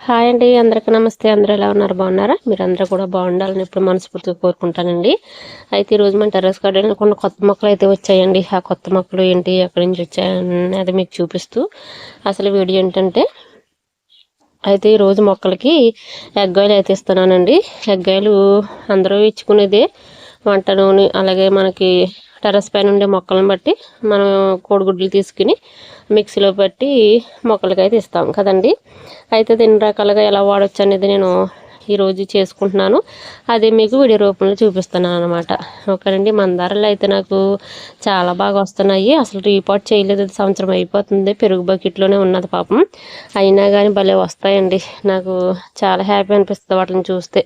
Hi అండి అందరికీ నమస్తే. అందరూ ఎలా ఉన్నారు? బాగున్నారా? మీరు అందరూ కూడా బాగుండాలని ఇప్పుడు మనస్ఫూర్తిగా కోరుకుంటానండి. అయితే ఈరోజు మన టెర్రస్ గార్డెన్ కొన్ని కొత్త మొక్కలు అయితే వచ్చాయండి. ఆ కొత్త మొక్కలు ఏంటి ఎక్కడి నుంచి వచ్చాయని అది మీకు చూపిస్తూ అసలు వీడియో ఏంటంటే అయితే ఈరోజు మొక్కలకి ఎగ్గాయలు అయితే ఇస్తున్నానండి. ఎగ్గాయలు అందరూ ఇచ్చుకునేదే వంట నూనె అలాగే మనకి టెర్రస్ పైన ఉండే మొక్కలను బట్టి మనం కోడిగుడ్లు తీసుకుని మిక్సీలో పెట్టి మొక్కలకి అయితే ఇస్తాం కదండి. అయితే దీని రకాలుగా ఎలా వాడచ్చు అనేది నేను ఈరోజు చేసుకుంటున్నాను. అదే మీకు వీడియో రూపంలో చూపిస్తున్నాను అనమాట ఓకేనండి మందారాలు అయితే నాకు చాలా బాగా వస్తున్నాయి. అసలు రీపాట్ చేయలేదు. సంవత్సరం అయిపోతుంది. పెరుగు బకెట్లోనే ఉన్నది పాపం. అయినా కానీ భలే వస్తాయండి. నాకు చాలా హ్యాపీ అనిపిస్తుంది వాటిని చూస్తే.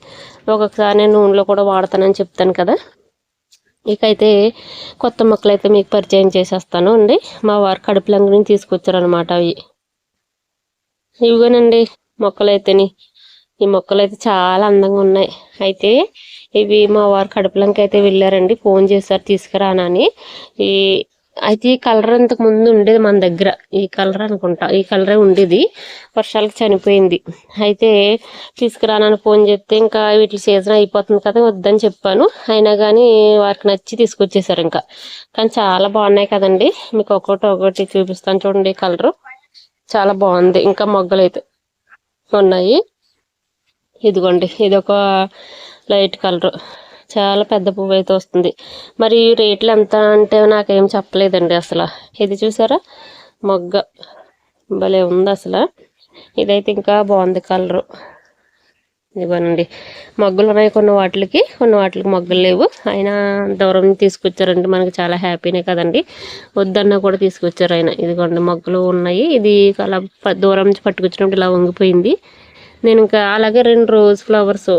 ఒక్కొక్కసారి నేను నూనెలో కూడా వాడతానని చెప్తాను కదా. ఇకైతే కొత్త మొక్కలు అయితే మీకు పరిచయం చేసేస్తాను అండి. మా వారు కడుపులంగ నుంచి తీసుకొచ్చారనమాట అవి. ఇవిగోనండి మొక్కలైతేని. ఈ మొక్కలు అయితే చాలా అందంగా ఉన్నాయి. అయితే ఇవి మా వారు కడుపులంకి అయితే వెళ్ళారండి. ఫోన్ చేశారు తీసుకురానని. ఈ అయితే ఈ కలర్ ఇంతకు ముందు ఉండేది మన దగ్గర. ఈ కలర్ అనుకుంటా. ఈ కలరే ఉండేది. వర్షాలకు చనిపోయింది. అయితే తీసుకురానని ఫోన్ చెప్తే ఇంకా వీటి సీజన్ అయిపోతుంది కదా వద్దని చెప్పాను. అయినా కానీ వారికి నచ్చి తీసుకొచ్చేసారు ఇంకా. కానీ చాలా బాగున్నాయి కదండి. మీకు ఒక్కొక్కటి ఒకటి చూపిస్తాను చూడండి కలరు. చాలా బాగుంది. ఇంకా మొగ్గలు అయితే ఉన్నాయి. ఇదిగోండి. ఇది ఒక లైట్ కలర్. చాలా పెద్ద పువ్వు అయితే వస్తుంది. మరి రేట్లు ఎంత అంటే నాకేం చెప్పలేదండి అసలు. ఇది చూసారా? మొగ్గ. భలే ఉంది అసలు. ఇదైతే ఇంకా బాగుంది కలరు. ఇదిగోనండి. మొగ్గులు ఉన్నాయి కొన్ని వాటికి. కొన్ని వాటికి మొగ్గలు లేవు. అయినా దూరం తీసుకొచ్చారండి. మనకి చాలా హ్యాపీనే కదండి. వద్దన్నా కూడా తీసుకొచ్చారు ఆయన. ఇదిగోండి మొగ్గులు ఉన్నాయి. ఇది అలా దూరం నుంచి పట్టుకొచ్చినప్పుడు ఇలా వంగిపోయింది. నేను ఇంకా అలాగే రెండు రోజ్ ఫ్లవర్స్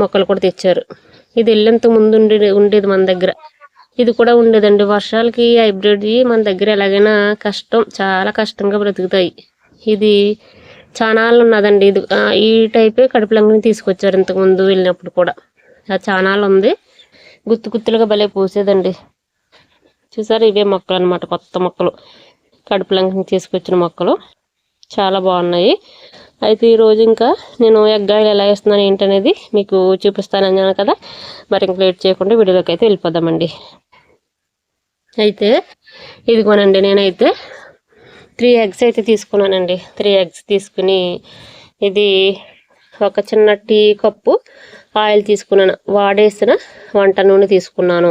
మొక్కలు కూడా తెచ్చారు. ఇది వెళ్ళేంత ముందు ఉండే ఉండేది మన దగ్గర. ఇది కూడా ఉండేదండి. వర్షాలకి హైబ్రిడ్ మన దగ్గర ఎలాగైనా కష్టం చాలా కష్టంగా బ్రతుకుతాయి. ఇది చానాలు ఉన్నదండి. ఇది ఈ టైపే కడుపులంగిని తీసుకొచ్చారు ఇంతకుముందు వెళ్ళినప్పుడు కూడా. ఆ చానాలు ఉంది. గుత్తు గుత్తులుగా భలే పూసేదండి. చూసారు ఇవే మొక్కలు అనమాట కొత్త మొక్కలు. కడుపులంగిని తీసుకొచ్చిన మొక్కలు. చాలా బాగున్నాయి. అయితే ఈరోజు ఇంకా నేను ఎగ్గాయలు ఎలా వేస్తున్నాను ఏంటనేది మీకు చూపిస్తాను అన్నాను కదా. మరి ఇంక లేట్ చేయకుండా వీడియోలోకి అయితే వెళ్ళిపోదామండి. అయితే ఇదిగోనండి నేనైతే త్రీ ఎగ్స్ అయితే తీసుకున్నానండి. త్రీ ఎగ్స్ తీసుకుని ఇది ఒక చిన్న టీ కప్పు ఆయిల్ తీసుకున్నాను. వాడేసిన వంట నూనె తీసుకున్నాను.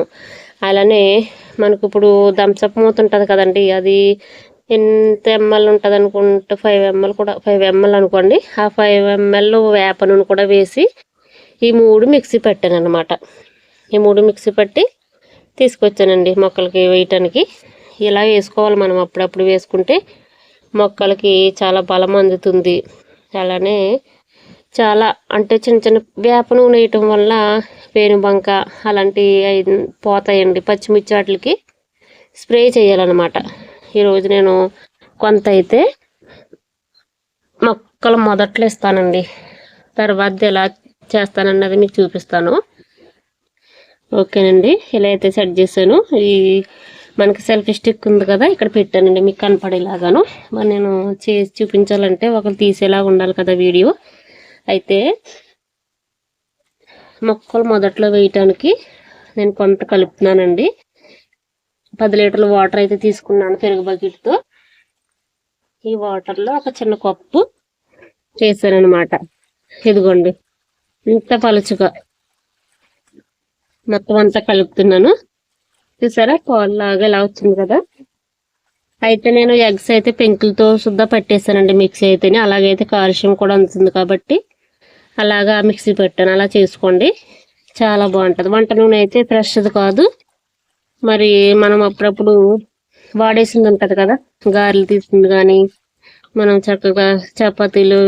అలానే మనకు ఇప్పుడు థమ్సప్ మూత ఉంటుంది కదండి అది ఎంత ఎంఎల్ ఉంటుంది అనుకుంటే ఫైవ్ ఎంఎల్ కూడా ఫైవ్ ఎంఎల్ అనుకోండి. ఆ ఫైవ్ ఎంఎల్ వేప నూనె కూడా వేసి ఈ మూడు మిక్సీ పెట్టాను అనమాట ఈ మూడు మిక్సీ పట్టి తీసుకొచ్చానండి మొక్కలకి వేయటానికి. ఇలా వేసుకోవాలి మనం అప్పుడప్పుడు వేసుకుంటే మొక్కలకి చాలా బలం అందుతుంది. అలానే చాలా అంటే చిన్న చిన్న వేప నూనె వేయటం వల్ల పేనుబంక అలాంటివి పోతాయండి పచ్చిమిర్చి వాటికి. స్ప్రే చేయాలన్నమాట. ఈరోజు నేను కొంత అయితే మొక్కలు మొదట్లో ఇస్తానండి తర్వాత ఎలా చేస్తానన్నది మీకు చూపిస్తాను. ఓకేనండి. ఇలా అయితే సెట్ చేశాను. ఈ మనకి సెల్ఫీ స్టిక్ ఉంది కదా ఇక్కడ పెట్టానండి మీకు కనపడేలాగాను. మరి నేను చేసి చూపించాలంటే ఒకరు తీసేలాగా ఉండాలి కదా వీడియో. అయితే మొక్కలు మొదట్లో వేయటానికి నేను కొంత కలుపుతున్నానండి. పది లీటర్ల వాటర్ అయితే తీసుకున్నాను పెరుగు బకెట్తో. ఈ వాటర్లో ఒక చిన్న కప్పు అనమాట ఇదిగోండి ఇంత పలుచుగా మొత్తం అంతా కలుపుతున్నాను. చూసారా పాల్లాగా ఇలా వచ్చింది కదా. అయితే నేను ఎగ్స్ అయితే పెంకులతో శుద్ధ పట్టేశానండి మిక్సీ అయితేనే. అలాగైతే కాల్షియం కూడా అందుతుంది కాబట్టి అలాగా మిక్సీ పెట్టాను. అలా చేసుకోండి. చాలా బాగుంటుంది. వంట నూనె అయితే ఫ్రెష్ది కాదు. మరి మనం అప్పుడప్పుడు వాడేసింది ఉంటుంది కదా గారెలు తీసుకుంది కానీ మనం చక్కగా చపాతీలు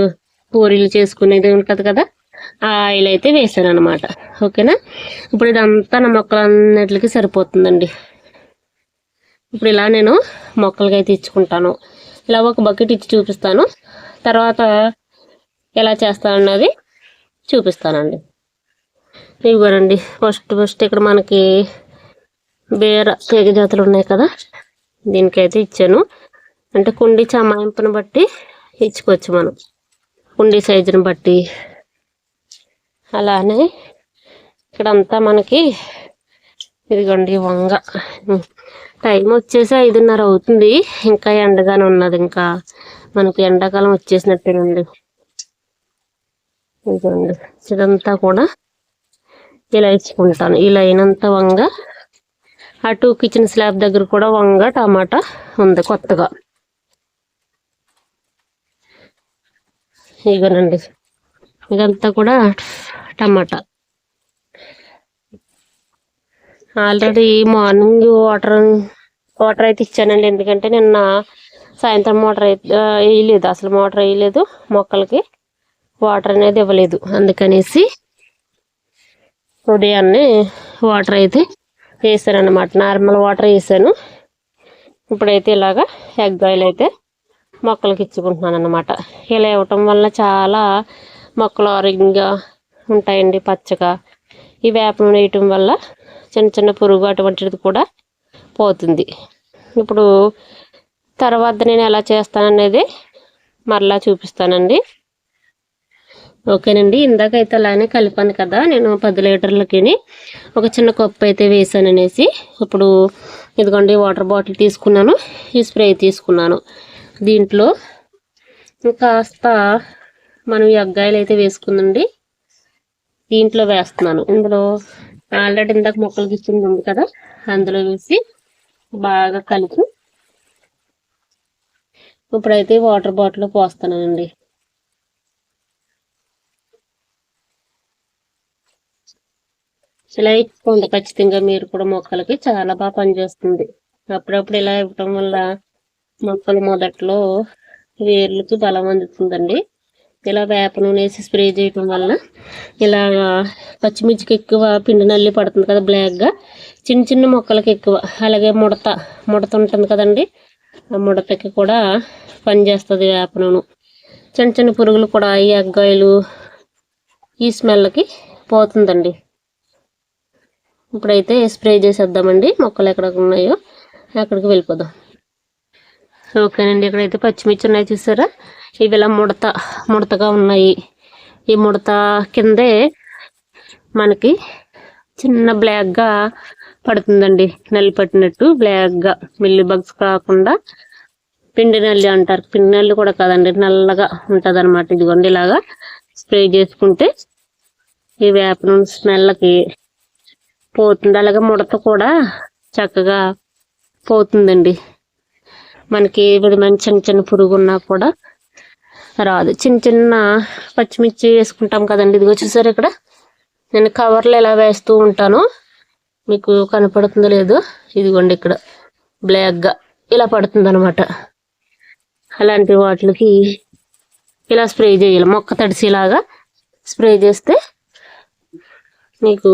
పూరీలు చేసుకునేది ఉంటుంది కదా ఆ ఆయిల్ అయితే వేసాను అనమాట ఓకేనా? ఇప్పుడు ఇదంతా నా మొక్కలన్నిటికి సరిపోతుందండి. ఇప్పుడు ఇలా నేను మొక్కలకి అయితే ఇచ్చుకుంటాను. ఇలా ఒక బకెట్ ఇచ్చి చూపిస్తాను. తర్వాత ఎలా చేస్తానన్నది చూపిస్తానండి. ఇవ్వరండి. ఫస్ట్ ఫస్ట్ ఇక్కడ మనకి బేర తీగ జాతులు ఉన్నాయి కదా దీనికైతే ఇచ్చాను. అంటే కుండీ చమాయింపును బట్టి ఇచ్చుకోవచ్చు మనం. కుండీ సైజుని బట్టి. అలానే ఇక్కడంతా మనకి ఇదిగోండి వంగ. టైం వచ్చేసి ఐదున్నర అవుతుంది. ఇంకా ఎండగానే ఉన్నది. ఇంకా మనకి ఎండాకాలం వచ్చేసినట్టేనండి. ఇదిగోండి ఇదంతా కూడా ఇలా ఇచ్చుకుంటాను. ఇలా అయినంత వంగ అటు కిచెన్ స్లాబ్ దగ్గర కూడా వంగ టమాటా ఉంది కొత్తగా. ఇగోనండి. ఇదంతా కూడా tomato. Already morning water water అయితే ఇచ్చానండి. ఎందుకంటే నిన్న సాయంత్రం మోటార్ అయితే వేయలేదు. అసలు మోటార్ వేయలేదు మొక్కలకి. వాటర్ అనేది ఇవ్వలేదు. అందుకనేసి ఉదయాన్నే వాటర్ అయితే వేసాను అనమాట నార్మల్ వాటర్ వేసాను. ఇప్పుడైతే ఇలాగా ఎగ్ ఆయిల్ అయితే మొక్కలకి ఇచ్చుకుంటున్నాను అనమాట ఇలా ఇవ్వటం వల్ల చాలా మొక్కలు ఆరోగ్యంగా ఉంటాయండి పచ్చగా. ఈ వేప నూనె వేయటం వల్ల చిన్న చిన్న పురుగు అటువంటిది కూడా పోతుంది. ఇప్పుడు తర్వాత నేను ఎలా చేస్తాననేది మరలా చూపిస్తానండి. ఓకేనండి. ఇందాక అయితే అలానే కలిపాను కదా నేను పది లీటర్లకి ఒక చిన్న కప్పు అయితే వేసాను అనేసి ఇప్పుడు ఇదిగోండి వాటర్ బాటిల్ తీసుకున్నాను ఈ స్ప్రే తీసుకున్నాను. దీంట్లో కాస్త మనం ఈ అగ్గాయలు అయితే వేసుకుందండి దీంట్లో వేస్తున్నాను. ఇందులో ఆల్రెడీ ఇందాక మొక్కలు ఇచ్చింది ఉంది కదా అందులో వేసి బాగా కలిపి ఇప్పుడైతే వాటర్ బాటిల్ పోస్తానండి ఇలా ఇచ్చుకోండి ఖచ్చితంగా మీరు కూడా మొక్కలకి చాలా బాగా పనిచేస్తుంది. అప్పుడప్పుడు ఇలా ఇవ్వటం వల్ల మొక్కలు మొదట్లో వేర్లకి బలం అందుతుందండి. ఇలా వేప నూనె వేసి స్ప్రే చేయటం వల్ల ఇలా పచ్చిమిర్చికి ఎక్కువ పిండి నల్లి పడుతుంది కదా బ్లాక్గా చిన్న చిన్న మొక్కలకి ఎక్కువ అలాగే ముడత ముడత ఉంటుంది కదండి. ఆ ముడతకి కూడా పనిచేస్తుంది వేప నూనె. చిన్న చిన్న పురుగులు కూడా ఈ అగ్గాయలు ఈ స్మెల్కి పోతుందండి. ఇప్పుడైతే స్ప్రే చేసేద్దామండి. మొక్కలు ఎక్కడ ఉన్నాయో అక్కడికి వెళ్ళిపోదాం. ఓకేనండి ఇక్కడైతే పచ్చిమిర్చి ఉన్నాయి చూసారా? ఇవి ఇలా ముడత ముడతగా ఉన్నాయి. ఈ ముడత కిందే మనకి చిన్న బ్లాక్గా పడుతుందండి. నల్లి పట్టినట్టు బ్లాక్గా మిల్లి బగ్స్ కాకుండా పిండి నల్లి అంటారు. పిండి నల్లి కూడా కాదండి నల్లగా ఉంటుంది అనమాట ఇదిగోండి ఇలాగా స్ప్రే చేసుకుంటే ఈ వేప నూనె స్మెల్కి పోతుంది. అలాగే ముడత కూడా చక్కగా పోతుందండి. మనకి విధమైన చిన్న చిన్న పురుగు ఉన్నా కూడా రాదు. చిన్న చిన్న పచ్చిమిర్చి వేసుకుంటాం కదండి. ఇదిగో చూసారు ఇక్కడ? నేను కవర్లు ఎలా వేస్తూ ఉంటాను మీకు కనపడుతుందో లేదు ఇదిగోండి ఇక్కడ. బ్లాక్గా ఇలా పడుతుంది అనమాట అలాంటి వాటికి ఇలా స్ప్రే చేయాలి. మొక్క తడిసేలాగా స్ప్రే చేస్తే మీకు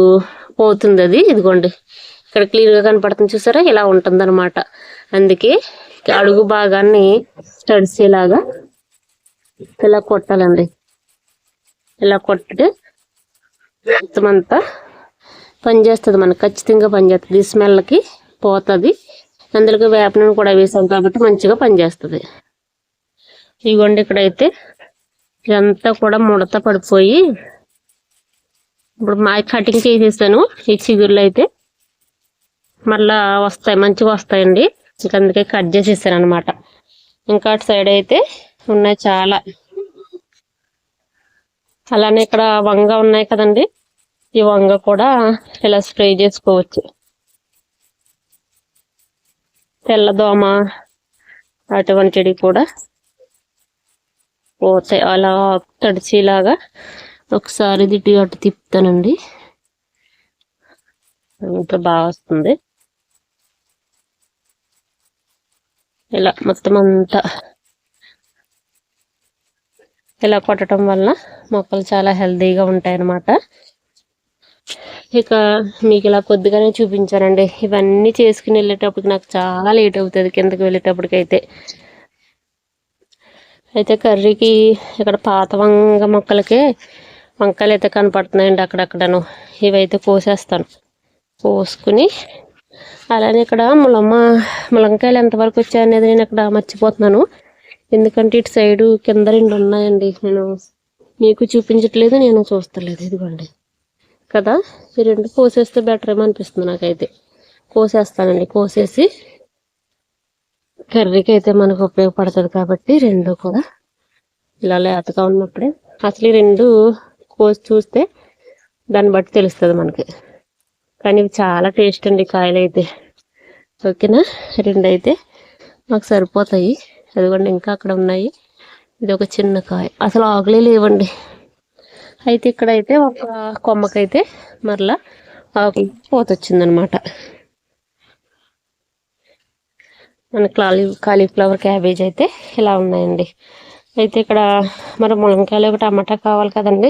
పోతుంది అది ఇదిగోండి. ఇక్కడ క్లియర్గా కనపడుతుంది చూసారా? ఇలా ఉంటుంది అనమాట అందుకే అడుగు భాగాన్ని తడిసేలాగా ఇలా కొట్టాలండి. ఇలా కొట్టితే మొత్తం అంతా పనిచేస్తుంది మనకు. ఖచ్చితంగా పనిచేస్తుంది. స్మెల్కి పోతుంది. అందులోకి నూనె కూడా వేసాం కాబట్టి మంచిగా పనిచేస్తుంది. ఇదిగోండి ఇక్కడైతే ఇదంతా కూడా ముడత పడిపోయి ఇప్పుడు మా కటింగ్ చేసేసాను ఈ చిగుర్లు అయితే. మళ్ళా వస్తాయి మంచిగా వస్తాయండి. ఇంకా అందుకే కట్ చేసేసాను అనమాట ఇంకా అటు సైడ్ అయితే ఉన్నాయి చాలా. అలానే ఇక్కడ వంగ ఉన్నాయి కదండి. ఈ వంగ కూడా ఇలా స్ప్రే చేసుకోవచ్చు. తెల్లదోమ అటువంటివి కూడా పోతాయి. అలా తడిచేలాగా ఒకసారి దిట్టి అటు తిప్పుతానండి. ఇంకా బాగా వస్తుంది. ఇలా మొత్తం అంతా ఇలా కొట్టడం వల్ల మొక్కలు చాలా హెల్తీగా ఉంటాయి అన్నమాట ఇక మీకు ఇలా కొద్దిగానే చూపించానండి. ఇవన్నీ చేసుకుని వెళ్ళేటప్పటికి నాకు చాలా లేట్ అవుతుంది కిందకి వెళ్ళేటప్పటికైతే. అయితే కర్రీకి ఇక్కడ పాత వంగ మొక్కలకే వంకాయలు అయితే కనపడుతున్నాయండి అక్కడక్కడను. ఇవైతే కోసేస్తాను. కోసుకుని అలానే ఇక్కడ ములమ్మ ములంకాయలు ఎంతవరకు వచ్చాయనేది నేను ఇక్కడ మర్చిపోతున్నాను. ఎందుకంటే ఇటు సైడు కింద రెండు ఉన్నాయండి. నేను మీకు చూపించట్లేదు నేను చూస్తలేదు. ఇదిగోండి. కదా? ఈ రెండు కోసేస్తే బెటర్ ఏమో అనిపిస్తుంది నాకైతే. కోసేస్తానండి. కోసేసి కర్రీకి అయితే మనకు ఉపయోగపడుతుంది కాబట్టి రెండు కూడా. ఇలా లేతగా ఉన్నప్పుడే. అసలు ఈ రెండు కోసి చూస్తే దాన్ని బట్టి తెలుస్తుంది మనకి. కానీ ఇవి చాలా టేస్ట్ అండి కాయలు అయితే ఓకేనా? రెండు అయితే మాకు సరిపోతాయి. అదిగోండి ఇంకా అక్కడ ఉన్నాయి. ఇది ఒక చిన్న కాయ. అసలు ఆకులే లేవండి. అయితే ఇక్కడైతే ఒక కొమ్మకైతే మరలా ఆకు పోత వచ్చిందనమాట మన కాలీ కాలీఫ్లవర్ క్యాబేజ్ అయితే ఇలా ఉన్నాయండి. అయితే ఇక్కడ మరి ములంకాయలు ఒక టమాటా కావాలి కదండి.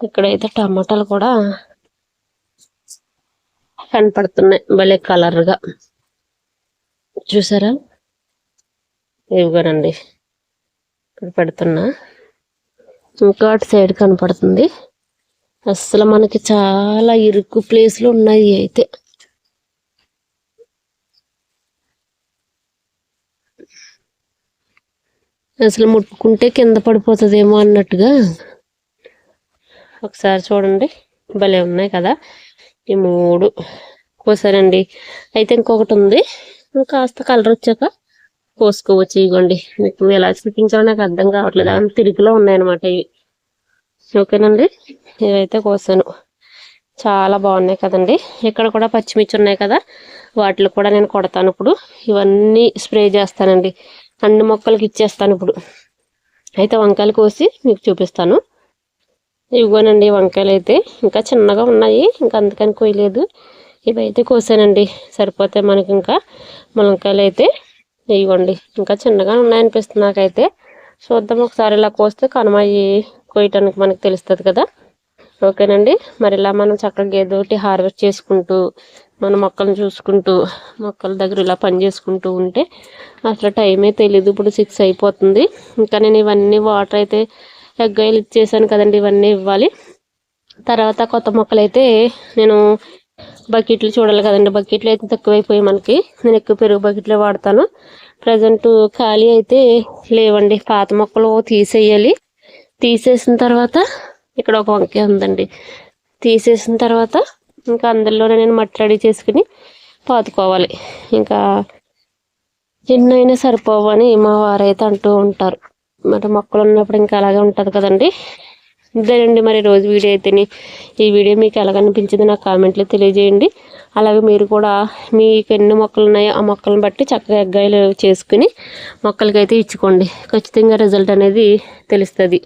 ఇక్కడైతే టమాటాలు కూడా కనపడుతున్నాయి భలే కలర్గా చూసారా? ఇవిగోనండి ఇక్కడ పెడుతున్నా. ఇంకా అటు సైడ్ కనపడుతుంది. అసలు మనకి చాలా ఇరుకు ప్లేస్లు ఉన్నాయి అయితే. అసలు ముట్టుకుంటే కింద పడిపోతుందేమో అన్నట్టుగా. ఒకసారి చూడండి. భలే ఉన్నాయి కదా. ఈ మూడు. కోసారండి. అయితే ఇంకొకటి ఉంది. కాస్త కలర్ వచ్చాక కోసుకోవచ్చు ఇవ్వండి మీకు ఎలా చూపించాలో నాకు అర్థం కావట్లేదు. అంత తిరిగిలో ఉన్నాయన్నమాట ఇవి. ఓకేనండి? ఇవైతే కోసాను. చాలా బాగున్నాయి కదండి. ఇక్కడ కూడా పచ్చిమిర్చి ఉన్నాయి కదా. వాటిలో కూడా నేను కొడతాను ఇప్పుడు. ఇవన్నీ స్ప్రే చేస్తానండి. అన్ని మొక్కలకి ఇచ్చేస్తాను ఇప్పుడు. అయితే వంకాయలు కోసి మీకు చూపిస్తాను. ఇవ్వనండి వంకాయలు అయితే ఇంకా చిన్నగా ఉన్నాయి. ఇంకా అందుకని కోయలేదు ఇవైతే కోసానండి. సరిపోతే మనకి ఇంకా ములంకాయలు అయితే ఇవ్వండి. ఇంకా చిన్నగా ఉన్నాయనిపిస్తుంది నాకైతే. చూద్దాం ఒకసారి ఇలా కోస్తే కనుమయ్యి కోయటానికి మనకు తెలుస్తుంది కదా. ఓకేనండి. మరి ఇలా మనం చక్కగా ఏదోటి హార్వెస్ట్ చేసుకుంటూ మన మొక్కలను చూసుకుంటూ మొక్కల దగ్గర ఇలా పని చేసుకుంటూ ఉంటే అసలు టైమే తెలీదు. ఇప్పుడు సిక్స్ అయిపోతుంది. ఇంకా నేను ఇవన్నీ వాటర్ అయితే ఎగ్గాయలు ఇచ్చేసాను కదండి ఇవన్నీ ఇవ్వాలి. తర్వాత కొత్త మొక్కలు అయితే నేను బకెట్లు చూడాలి కదండి బకెట్లు అయితే తక్కువైపోయి మనకి. నేను ఎక్కువ పెరుగు బకెట్లే వాడతాను. ప్రజెంట్ ఖాళీ అయితే లేవండి పాత మొక్కలు తీసేయాలి. తీసేసిన తర్వాత ఇక్కడ ఒక వంకాయ ఉందండి. తీసేసిన తర్వాత ఇంకా అందులోనే నేను మట్టి రెడీ చేసుకుని పాతుకోవాలి. ఇంకా ఎన్నైనా సరిపోవని మా వారైతే అంటూ ఉంటారు. మరి మొక్కలు ఉన్నప్పుడు ఇంకా అలాగే ఉంటుంది కదండి. ఇదేనండి మరి రోజు వీడియో అయితేనే. ఈ వీడియో మీకు ఎలా అనిపించింది నాకు కామెంట్లో తెలియజేయండి. అలాగే మీరు కూడా మీకు ఎన్ని మొక్కలు ఉన్నాయో ఆ మొక్కలను బట్టి చక్కగా ఎగ్గాయలు చేసుకుని మొక్కలకైతే ఇచ్చుకోండి. ఖచ్చితంగా రిజల్ట్ అనేది తెలుస్తుంది.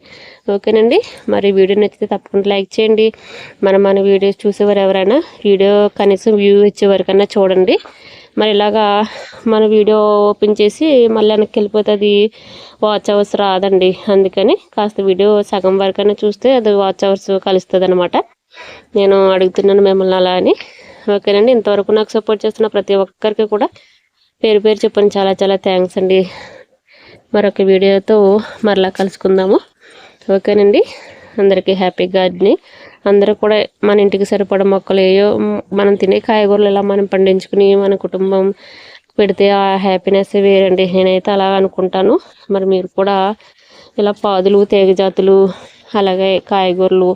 ఓకేనండి. మరి వీడియో నచ్చితే తప్పకుండా లైక్ చేయండి. మన మన వీడియోస్ చూసేవారు ఎవరైనా వీడియో కనీసం వ్యూ ఇచ్చేవారికన్నా చూడండి. మరి ఇలాగా మన వీడియో ఓపెన్ చేసి మళ్ళీ వెనక్కి వెళ్ళిపోతుంది వాచ్ అవర్స్ రాదండి. అందుకని కాస్త వీడియో సగం వరకైనా చూస్తే అది వాచ్ అవర్స్ కలుస్తుంది అనమాట నేను అడుగుతున్నాను మిమ్మల్ని అలా అని. ఓకేనండి ఇంతవరకు నాకు సపోర్ట్ చేస్తున్న ప్రతి ఒక్కరికి కూడా పేరు పేరు చెప్పండి చాలా చాలా థ్యాంక్స్ అండి. మరొక వీడియోతో మరలా కలుసుకుందాము. ఓకేనండి. అందరికీ హ్యాపీ గార్డెనింగ్ అందరూ కూడా మన ఇంటికి సరిపడ మొక్కలు ఏయో మనం తినే కాయగూరలు ఇలా మనం పండించుకుని మన కుటుంబం పెడితే ఆ హ్యాపీనెస్ వేరండి. నేనైతే అలా అనుకుంటాను. మరి మీరు కూడా ఇలా పాదులు తీగజాతులు అలాగే కాయగూరలు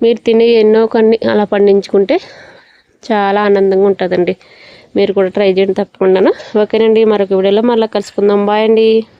మీరు తినే ఎన్నో కొన్ని అలా పండించుకుంటే చాలా ఆనందంగా ఉంటుందండి. మీరు కూడా ట్రై చేయండి తప్పకుండా ఓకేనండి మరొక వీడియోలో మళ్ళీ కలుసుకుందాం. బాయ్ అండి.